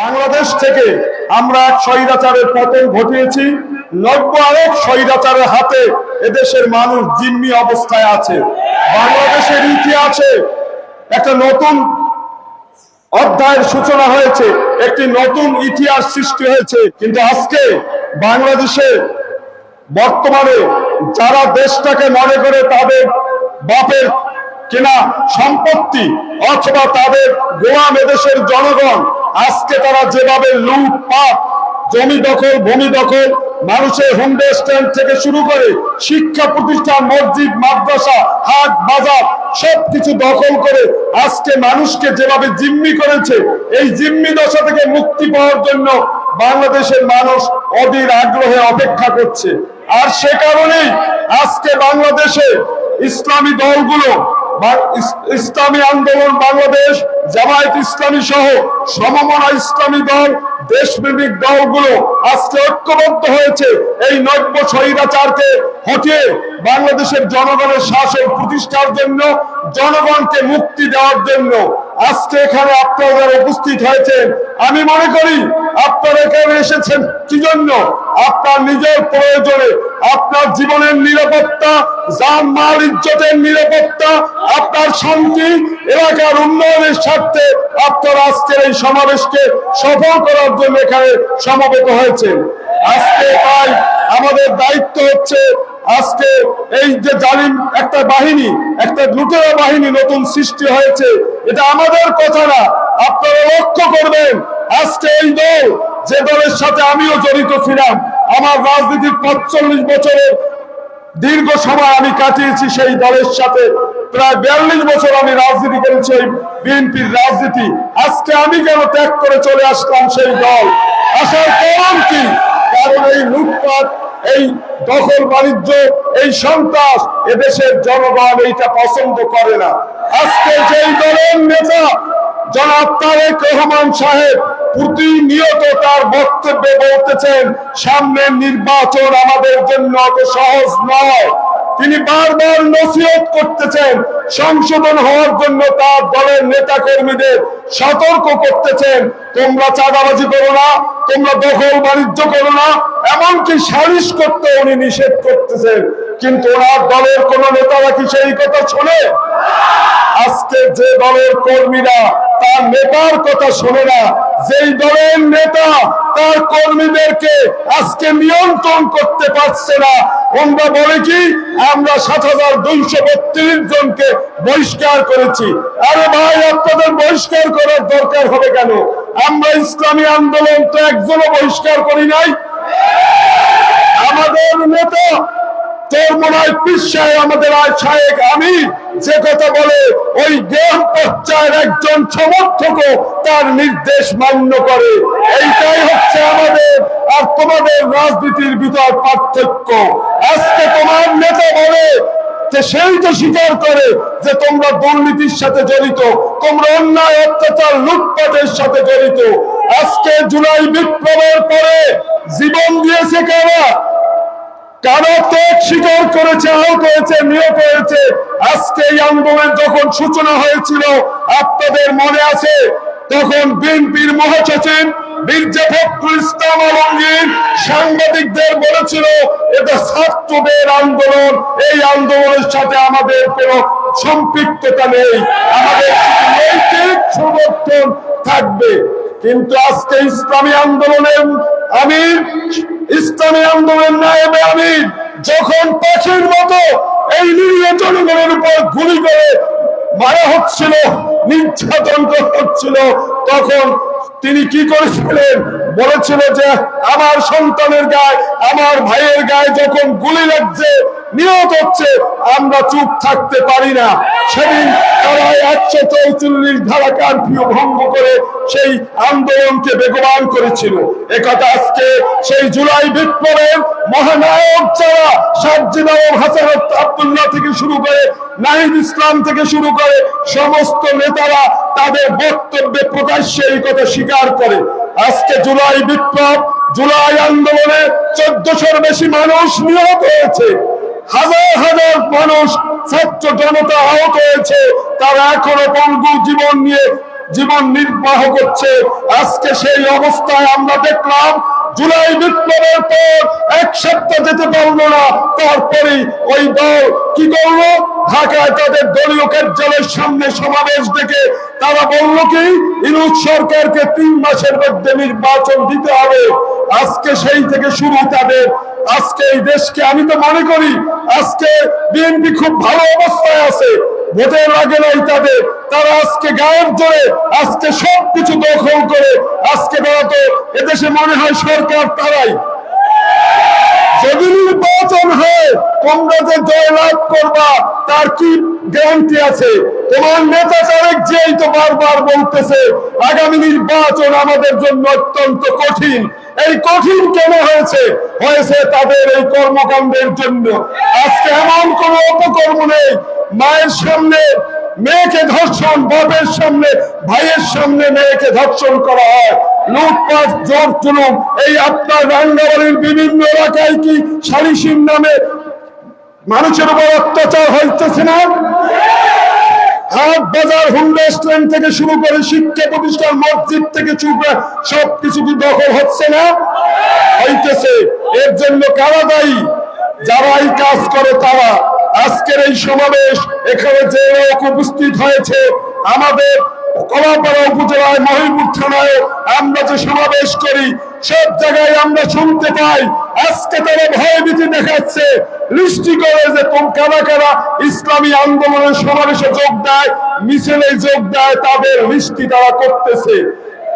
বাংলাদেশ থেকে আমরা এক স্বৈরাচারের পতন ঘটিয়েছি। নব্য আরেক স্বৈরাচারের হাতে এদেশের মানুষ জিম্মি অবস্থায় আছে। বাংলাদেশের ইতিহাসে একটা নতুন অধ্যায়ের সূচনা হয়েছে। একটি নতুন ইতিহাস সৃষ্টি হয়েছে। কিন্তু আজকে বাংলাদেশে বর্তমানে যারা দেশটাকে মনে করে তাদের বাপের কেনা সম্পত্তি অথবা তাদের গোলাম এদেশের জনগণ আজকে তারা যেভাবে লুটপাট, জমি দখল, ভূমি দখল, মানুষের হুন্ডে স্ট্যান্ড থেকে শুরু করে শিক্ষা প্রতিষ্ঠান, মসজিদ, মাদ্রাসা, হাট, বাজার, সবকিছু দখল করে আজকে মানুষকে যেভাবে জিম্মি করেছে, এই জিম্মি দশা থেকে মুক্তি পাওয়ার জন্য বাংলাদেশের মানুষ অধীর আগ্রহে অপেক্ষা করছে। আর সে কারণেই আজকে বাংলাদেশে ইসলামী দলগুলো ইসলামী আন্দোলন বাংলাদেশ, জামায়াত ইসলামী সহ সমমনা ইসলামী দল, দেশপ্রেমিক দলগুলো আজকে ঐক্যবদ্ধ হয়েছে এই নব্য স্বৈরাচারকে হটিয়ে বাংলাদেশের জনগণের শাসন প্রতিষ্ঠার জন্য, জনগণকে মুক্তি দেওয়ার জন্য। আজকে এখানে আপনারা উপস্থিত হয়েছেন, আমি মনে করি আপনারা এখানে এসেছেন কি জন্য? আপনার নিজের প্রয়োজনে, আপনার জীবনের নিরাপত্তা যান মাল ইজ্জতের নিরাপত্তা, আপনার শান্তি, এলাকার উন্নয়নের স্বার্থে আপনারা আজকের এই সমাবেশকে সফল করার জন্য এখানে সমবেত হয়েছে আজকে তাই আমাদের দায়িত্ব হচ্ছে আজকে এই যে জালিম একটা বাহিনী, একটা লুটেরা বাহিনী নতুন সৃষ্টি হয়েছে। এটা আমাদের কথা না, আপনারা লক্ষ্য করবেন আজকে এই দল, যে দলের সাথে আমিও জড়িত ছিলাম, আমার রাজনীতির পঁচল্লিশ বছরের দীর্ঘ সময় আমি কাটিয়েছি সেই দলের সাথে। প্রায় বিয়াল্লিশ বছর আমি রাজনীতি করেছি এই বিএনপির রাজনীতি। আজকে আমি কেন ত্যাগ করে চলে আসলাম সেই দল। আসার কারণ কি? কারণ এই লুটপাট, এই দখল বাণিজ্য, এই সন্ত্রাস এদেশের জনগণ এইটা পছন্দ করে না। আজকে যেই দলের নেতা জনাব তারেক রহমান সাহেব প্রতিনিয়ত তার বক্তব্যে বলতেছেন, সামনের নির্বাচন আমাদের জন্য অত সহজ নয়। তিনি বারবার নসিহত করতেছেন, সংশোধন হওয়ার জন্য তার দলের নেতা কর্মীদের সতর্ক করতেছেন, তোমরা চাঁদাবাজি করো না, তোমরা দখল বাণিজ্য করো না, এমনকি সালিশ করতে উনি নিষেধ করতেছেন, কিন্তু ওনার দলের কোন নেতারা কি সেই কথা শোনে? আজকে যে দলের কর্মীরা তার নেতার কথা শোনে না। যেই দলের নেতা তার কর্মীদেরকে আজকে নিয়ন্ত্রণ করতে পারছে না। আমরা বলে কি, আমরা সাত হাজার দুইশো বত্রিশ জনকে বহিষ্কার করেছি। আরে ভাই, আপনাদের বহিষ্কার করার দরকার হবে কেন? আমরা ইসলামী আন্দোলন তো একজনও বহিষ্কার করি নাই। আমাদের নেতা তোর মনে হয় পিসায় আমাদের শায়েক আমি যে কথা বলে ওই গ্রাম পর্যায়ের একজন সমর্থকও তার নির্দেশ মান্য করে। এইটাই হচ্ছে আমাদের আর তোমাদের রাজনীতির ভিতর পার্থক্য। আজকে তোমার নেতা বলে যে সেই তো স্বীকার করে যে তোমরা দুর্নীতির সাথে জড়িত, তোমরা অন্যায়, অত্যাচার, লুটপাটের সাথে জড়িত। আজকে জুলাই বিপ্লবের পরে জীবন দিয়েছে কারা? আপনাদের মনে আছে? তখন বিএনপির মহাসচিব মির্জা ফখরুল ইসলাম আলমগীর সাংবাদিকদের বলেছিল, এটা ছাত্রদের আন্দোলন, এই আন্দোলনের সাথে আমাদের কোনো সম্পৃক্ততা নেই। আমাদের নৈতিক সমর্থন থাকবে। কিন্তু আজকে ইসলামী আন্দোলনের আমির ইসলামী আন্দোলনের নায়েবে আমি যখন পাখির মতো এই নিরীহ জনগণের উপর গুলি করে মারা হচ্ছিল, নির্যাতন হচ্ছিল, তখন তিনি কি করেছিলেন? বলেছিল যে, আমার সন্তানের গায়ে, আমার ভাইয়ের গায়ে যখন গুলি লাগছে নিহত হচ্ছে, আমরা চুপ থাকতে পারি না। সেদিন তারা একশো চৌচল্লিশ ধারা কারফিউ ভঙ্গ করে সেই আন্দোলনকে বেগবান করেছিল। একথা আজকে সেই জুলাই বিপ্লবের মহানায়ক যারা সাজ্জিদ হাসান আব্দুল্লাহ থেকে শুরু করে নাহিদ ইসলাম থেকে শুরু করে সমস্ত নেতারা তাদের বক্তব্যে প্রকাশ্যে এই কথা স্বীকার করে। আজকে জুলাই বিপ্লব, জুলাই আন্দোলনে চোদ্দশোর বেশি মানুষ নিহত হয়েছে। হাজার হাজার মানুষ ছাত্র জনতা আহত হয়েছে। তারা এখনও পঙ্গু জীবন নিয়ে জীবন নির্বাহ করছে। আজকে সেই অবস্থায় আমরা দেখলাম, জুলাই বিপ্লবের পর এক সপ্তাহ যেতে পারল না। তারপরে ওই দল কি করল? ঢাকায় তাদের দলীয় কার্যালয়ের সামনে সমাবেশ ডেকে তারা বলল কি, ইনুজ সরকারকে তিন মাসের মধ্যে নির্বাচন দিতে হবে। আজকে সেই থেকে শুরু তাদের আজকে এই দেশকে আমি তো মনে করি, আজকে বিএনপি খুব ভালো অবস্থায় আছে, ভোটের আগে নাই তাদের। তারা আজকে গায়ের জোরে, আজকে সবকিছু দখল করে, আজকে তারা তো এদেশে মনে হয় সরকার তারাই। নির্বাচন হয় তোমরা যে জয়লাভ করবা, তার কি গ্যারান্টি আছে? তোমার নেতা তারেক যেই তো বারবার বলতেছে, আগামী নির্বাচন আমাদের জন্য অত্যন্ত কঠিন। এই কঠিন কেন হয়েছে? হয়েছে তাদের এই কর্মকাণ্ডের জন্য। আজকে এমন কোন অপকর্ম নেই, মায়ের সামনে মেয়েকে ধর্ষণ, বাপের সামনে, ভাইয়ের সামনে মেয়েকে ধর্ষণ করা হয়। লুটপাট জোর চুলুম। এই আপনার রাঙ্গাবাড়ির বিভিন্ন এলাকায় কি সালিসির নামে মানুষের উপর অত্যাচার হইতেছে না? হাট বাজার থেকে শুরু করে শিক্ষা প্রতিষ্ঠান, মসজিদ থেকে চুপড়া সব কিছু কি দখল হচ্ছে না? হইতেছে। এর জন্য কারা দায়ী? যারা এই কাজ করে তারা। আজকের এই সমাবেশ এখানে যে উপস্থিত হয়েছে, আমাদের কলাপাড়া উপজেলায় মহিপুর থানায় আমরা যে সমাবেশ করি, সব জায়গায় আমরা শুনতে পাই। আজকে তারা ভয়ভীতি দেখাচ্ছে। লিস্টি করে যে তোম কারা কারা ইসলামী আন্দোলনের সমাবেশে যোগ দেয় মিছিলে যোগ দেয়, তাদের লিস্টি তারা করতেছে।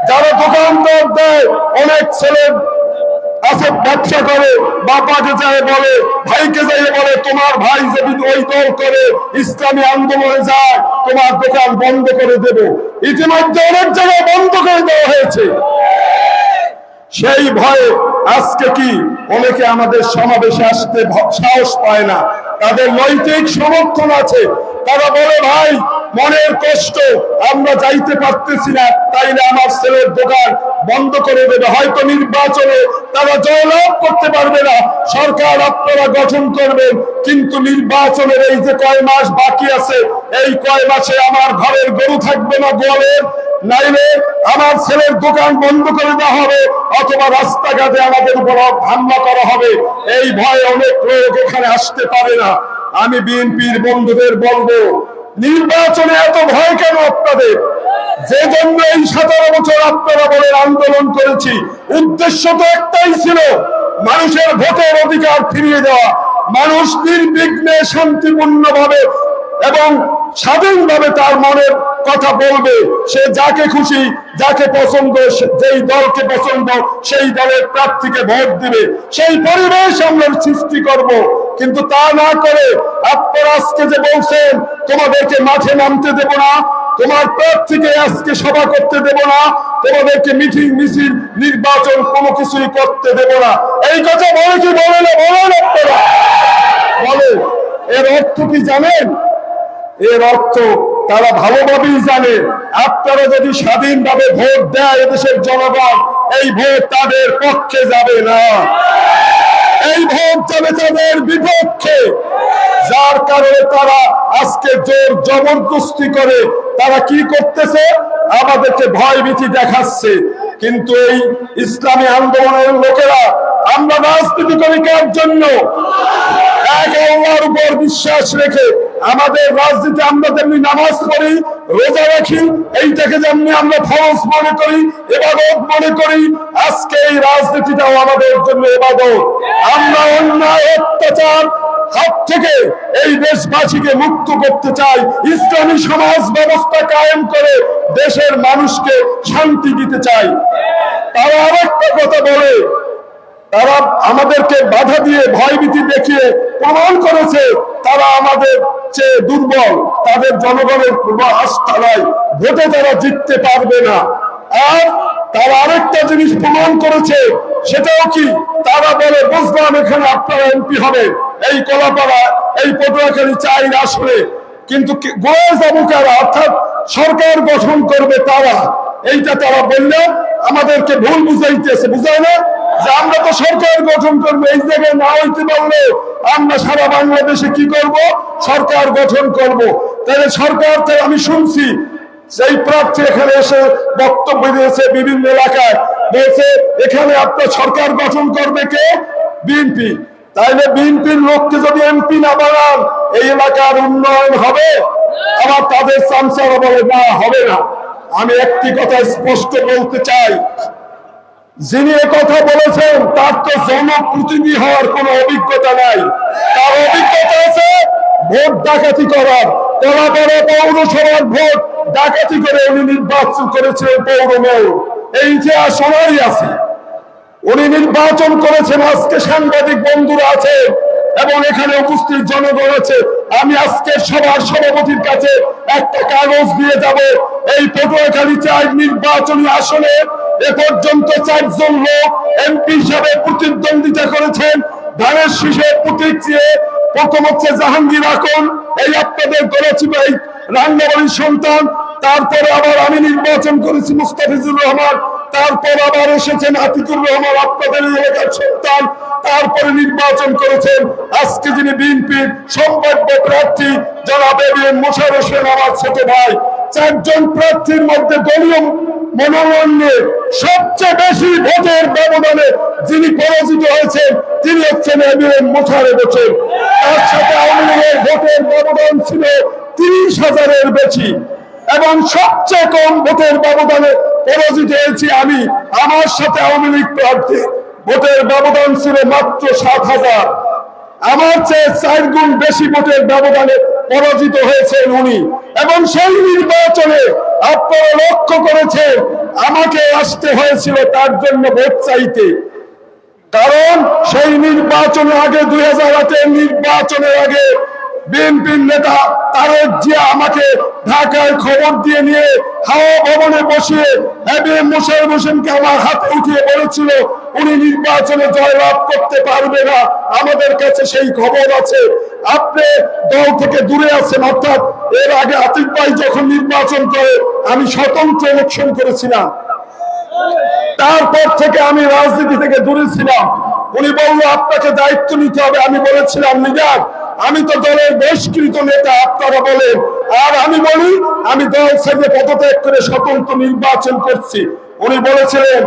যারা দোকানদার দেয়, অনেক ছেলে আছে ব্যবসা করে বাপাকে যায় বলে, ভাইকে যাই বলে, তোমার ভাই যদি ওই দল করে, ইসলামী আন্দোলনে যায়, তোমার দোকান বন্ধ করে দেব। ইতিমধ্যে অনেক জায়গায় বন্ধ করে দেওয়া হয়েছে। সেই ভয়ে আজকে কি অনেকে আমাদের সমাবেশে আসতে সাহস পায় না। তাদের নৈতিক সমর্থন আছে। তারা বলে, ভাই মনের কষ্ট, আমরা যাইতে পারতেছি না, তাইলে আমার ছেলের দোকান বন্ধ করে দেবে। হয়তো নির্বাচনে তারা জয়লাভ করতে পারবে না, সরকার আপনারা গঠন করবেন, কিন্তু নির্বাচনের এই যে কয় মাস বাকি আছে, এই কয় মাসে আমার ঘরের গরু থাকবে না গোয়ালের, নাইলে আমার ছেলের দোকান বন্ধ করে দেওয়া হবে, অথবা রাস্তাঘাটে আমাদের উপর হামলা করা হবে। এই ভয়ে অনেক লোক এখানে আসতে পারে না। আমি বিএনপির বন্ধুদের বলব নির্বাচনে এত ভয় কেন আপনাদের? যে জন্য এই সতেরো বছর আপনারা বলেন আন্দোলন করেছি। উদ্দেশ্য তো একটাই ছিল মানুষের ভোটের অধিকার ফিরিয়ে দেওয়া। মানুষ নির্বিঘ্নে শান্তিপূর্ণ ভাবে এবং স্বাধীনভাবে তার মনের কথা বলবে। সে যাকে খুশি, যাকে পছন্দ যেই দলকে পছন্দ, সেই দলের প্রার্থীকে ভোট দিবে। সেই পরিবেশ আমরা সৃষ্টি করব। কিন্তু তা না করে আপনারা আজকে যে বলছেন, তোমাদেরকে মাঠে নামতে দেব না, তোমার প্রার্থীকে আজকে সভা করতে দেব না, তোমাদেরকে মিটিং, মিছিল, নির্বাচন কোনো কিছুই করতে দেব না। এই কথা বলে কি বলে না বলেন আপনারা? বলে। এর অর্থ কি জানেন? এর অর্থ তারা ভালোভাবেই জানে, আপনারা যদি স্বাধীনভাবে ভোট দেয় এদেশের জনগণ, এই ভোট তাদের পক্ষে যাবে না। এই ভোট যাবে তাদের বিপক্ষে। যার কারণে তারা আজকে জোর জবরদস্তি করে, তারা কি করতেছে? আমাদেরকে ভয়ভীতি দেখাচ্ছে। কিন্তু এই ইসলামী আন্দোলনের লোকেরা, আমরা রাজনীতি করি কার জন্য? বিশ্বাস রেখে আমাদের রাজনীতি আমরা তেমনি নামাজ পড়ি, রোজা রাখি, এইটাকে যেমনি আমরা ফরজ মনে করি, এবাদত মনে করি, আজকে এই রাজনীতিটাও আমাদের জন্য এবাদত। আমরা অন্যায়, অত্যাচার, হাত থেকে এই দেশবাসীকে মুক্ত করতে চাই, ইসলামী সমাজ ব্যবস্থা কায়েম করে দেশের মানুষকে শান্তি দিতে চাই। তারা আরেকটা কথা বলে তারা আমাদেরকে বাধা দিয়ে ভয়ভীতি দেখিয়ে প্রমাণ করেছে, তারা আমাদের চেয়ে দুর্বল। তাদের জনগণের কোনো আস্থা ভোটে তারা জিততে পারবে না। আর তারা আরেকটা জিনিস প্রমাণ করেছে, সেটাও কি? তারা বলে, বুঝলাম, এখানে আপনারা এমপি হবে এই কলাপাড়া, এই পটুয়াখালী চাই আসলে। কিন্তু গোয়া যাব কারা অর্থাৎ সরকার গঠন করবে তারা। এইটা তারা বললে আমাদেরকে ভুল বুঝাইতেছে। বুঝায় না? আমরা তো সরকার গঠন করব, এই জায়গায় না হইতে পারলে আমরা সারা বাংলাদেশে কি করব? সরকার গঠন করব। তাহলে সরকার আমি শুনছি সেই প্রার্থী এখানে এসে বক্তব্য দিয়েছে বিভিন্ন এলাকায়। বলছে, এখানে আপনার সরকার গঠন করবে কে? বিএনপি। তাইলে বিএনপির লোককে যদি এমপি না বানান, এই এলাকার উন্নয়ন হবে? আবার তাদের চামচারা বলে না হবে না। আমি একটি কথা স্পষ্ট বলতে চাই যিনি কথা বলেছেন, তার তো জনপ্রতিনিধি হওয়ার কোন অভিজ্ঞতা নাই। তার অভিজ্ঞতা আছে ভোট ডাকাতি করার। কলাপাড়া পৌরসভার ভোট ডাকাতি করে উনি নির্বাচন করেছেন পৌর মেয়র এই যে সবারই আছে। উনি নির্বাচন করেছেন, আজকে সাংবাদিক বন্ধুরা আছে এবং এখানে উপস্থিত জনগণ আছে। আমি আজকে সবার সভাপতির কাছে একটা কাগজ দিয়ে যাব। এই পটুয়াখালী চার নির্বাচনী আসনে এ পর্যন্ত চারজন লোক এমপি হিসাবে প্রতিদ্বন্দ্বিতা করেছেন। ধানের শীর্ষের প্রতীক চেয়ে প্রথম হচ্ছে জাহাঙ্গীর আকন এই আপনাদের গড়েছিল এই রাঙ্গাবাড়ির সন্তান। তারপরে আবার আমি নির্বাচন করেছি মুস্তাফিজুর রহমান। তারপর আবার এসেছেন আতিকুর রহমান, আপনাদের এলাকার সন্তান। তারপরে নির্বাচন করেছেন আজকে যিনি বিএনপির সম্ভাব্য প্রার্থী, জনাব এবিএম মোশার হোসেন আমার ছোট ভাই। চারজন প্রার্থীর মধ্যে দলীয় মনোনয়নে সবচেয়ে বেশি ভোটের ব্যবধানে যিনি পরাজিত হয়েছেন, তিনি হচ্ছেন এবিএম মোশারে হোসেন। তার সাথে আওয়ামী লীগের ভোটের ব্যবধান ছিল তিরিশ হাজারের বেশি। এবং সবচেয়ে কম ভোটের ব্যবধানে পরাজিত হয়েছি আমি, আমার সাথে আওয়ামী লীগ প্রার্থী। ভোটের ব্যবধান ছিল মাত্র সাত হাজার। আমার চেয়ে চার গুণ বেশি ভোটের ব্যবধানে পরাজিত হয়েছেন উনি। এবং সেই নির্বাচনে আপনারা লক্ষ্য করেছেন, আমাকে আসতে হয়েছিল তার জন্য ভোট চাইতে। কারণ সেই নির্বাচনের আগে, দুই হাজার আটের নির্বাচনের আগে বিএনপির নেতা তারেক জিয়া আমাকে ঢাকায় খবর দিয়ে নিয়ে হাওয়া ভবনে বসিয়ে এবিএম মুশারফ হোসেনকে আমার হাতে উঠিয়ে বলেছিল, উনি নির্বাচনে জয়লাভ করতে পারবে আমাদের কাছে সেই খবর আছে। আপনি দল থেকে দূরে আছেন, অর্থাৎ এর আগে আতিক ভাই যখন নির্বাচন করে, আমি স্বতন্ত্র ইলেকশন করেছিলাম। তারপর থেকে আমি রাজনীতি থেকে দূরে ছিলাম। উনি বলল, আপনাকে দায়িত্ব নিতে হবে। আমি বলেছিলাম লিডার আমি তো দলের বহিষ্কৃত নেতা, আপনারা বলেন। আর আমি বলি, আমি দল ছেড়ে পদত্যাগ করে স্বতন্ত্র নির্বাচন করছি। উনি বলেছিলেন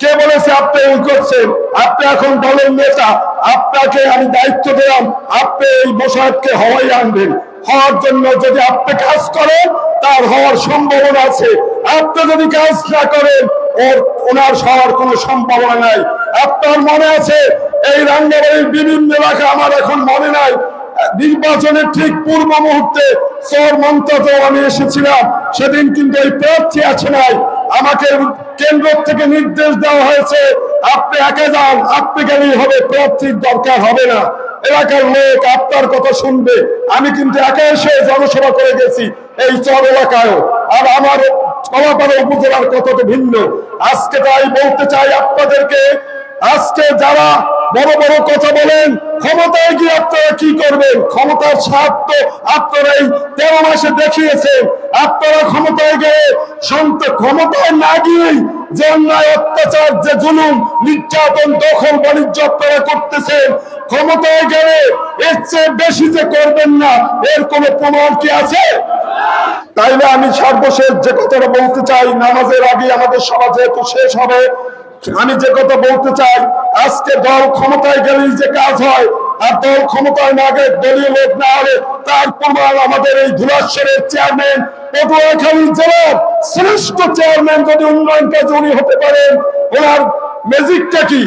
কে বলেছে আপনি এই করছেন? আপনি এখন দলের নেতা, আপনাকে আমি দায়িত্ব দিলাম, আপনি এই মোশারফকে হওয়াই আনবেন। হওয়ার জন্য যদি আপনি কাজ করেন, তার হওয়ার সম্ভাবনা আছে। আপনি যদি কাজ না করেন, ওর, ওনার হওয়ার কোনো সম্ভাবনা নাই। আপনার মনে আছে, এই রাঙ্গাবাড়ির বিভিন্ন এলাকা আমার এখন মনে নাই। নির্বাচনের ঠিক পূর্ব মুহূর্তে চর মন্ত্রতে আমি এসেছিলাম। সেদিন কিন্তু এই প্রার্থী আছে নাই। আমাকে কেন্দ্র থেকে নির্দেশ দেওয়া হয়েছে, আপনি একা যান, আপনি গেলেই হবে, প্রার্থীর দরকার হবে না। এলাকার লোক আপনার কথা শুনবে। আমি কিন্তু একা এসে জনসভা করে গেছি এই চর এলাকায়ও। আর আমার উপজেলার কথা তো ভিন্ন। আজকে তাই বলতে চাই আপনাদেরকে আজকে যারা বড় বড় কথা বলেন, ক্ষমতায় গিয়ে আপনারা কি করবেন? ক্ষমতার স্বার্থ আপনারা এই তেরো মাসে দেখিয়েছেন। আপনারা ক্ষমতায় গিয়ে সন্ত ক্ষমতায় না গিয়েই যে অন্যায়, অত্যাচার, যে জুলুম, নির্যাতন, দখল, বাণিজ্য আপনারা করতেছেন, ক্ষমতায় গেলে এর চেয়ে বেশি যে করবেন না, এর কোনো প্রমাণ কি আছে? তাইলে আমি সর্বশেষ যে কথাটা বলতে চাই, নামাজের আগে আমাদের সভা যেহেতু শেষ হবে আমি যে কথা বলতে চাই, আজকে দল ক্ষমতায় গেলেই যে কাজ হয়, আর দল ক্ষমতায় না গেলে দলীয় লোক না হলে তার প্রমাণ আমাদের এই ধুলাশ্বরের চেয়ারম্যান পটুয়াখালী জেলার শ্রেষ্ঠ চেয়ারম্যান যদি উন্নয়ন কাজে উনি হতে পারেন, ওনার ম্যাজিকটা কি?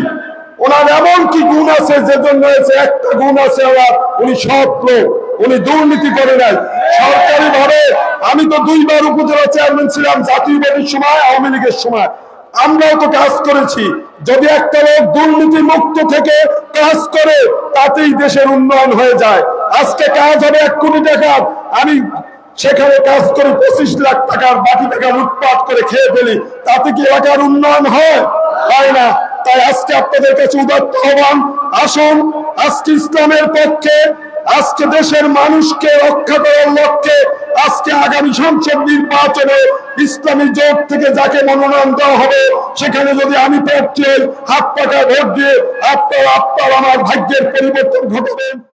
ওনার এমন কি গুণ আছে যে জন্য হয়েছে একটা গুণ আছে আবার উনি সৎ লোক, উনি দুর্নীতি করে নাই। সরকারি ভাবে আমি তো দুইবার উপজেলা চেয়ারম্যান ছিলাম জাতীয় পার্টির সময়, আওয়ামী লীগের সময়। আমরাও তো কাজ করেছি। যদি একটা লোক দুর্নীতি মুক্ত থেকে কাজ করে, তাতেই দেশের উন্নয়ন হয়ে যায়। আজকে কাজ হবে এক কোটি টাকার আমি সেখানে কাজ করে, পঁচিশ লাখ টাকার বাকি টাকা লুটপাট করে খেয়ে ফেলি। তাতে কি এলাকার উন্নয়ন হয়? হয় না। তাই আজকে আপনাদের কাছে উদাত্ত আহ্বান। আসুন, আজকে ইসলামের পক্ষে আজকে দেশের মানুষকে রক্ষা করার লক্ষ্যে আজকে আগামী সংসদ নির্বাচনে ইসলামী জোট থেকে যাকে মনোনয়ন দেওয়া হবে, সেখানে যদি আমি প্রার্থী হাত পাকা ভোট দিয়ে আপনার আপনার আমার ভাগ্যের পরিবর্তন ঘটাবেন।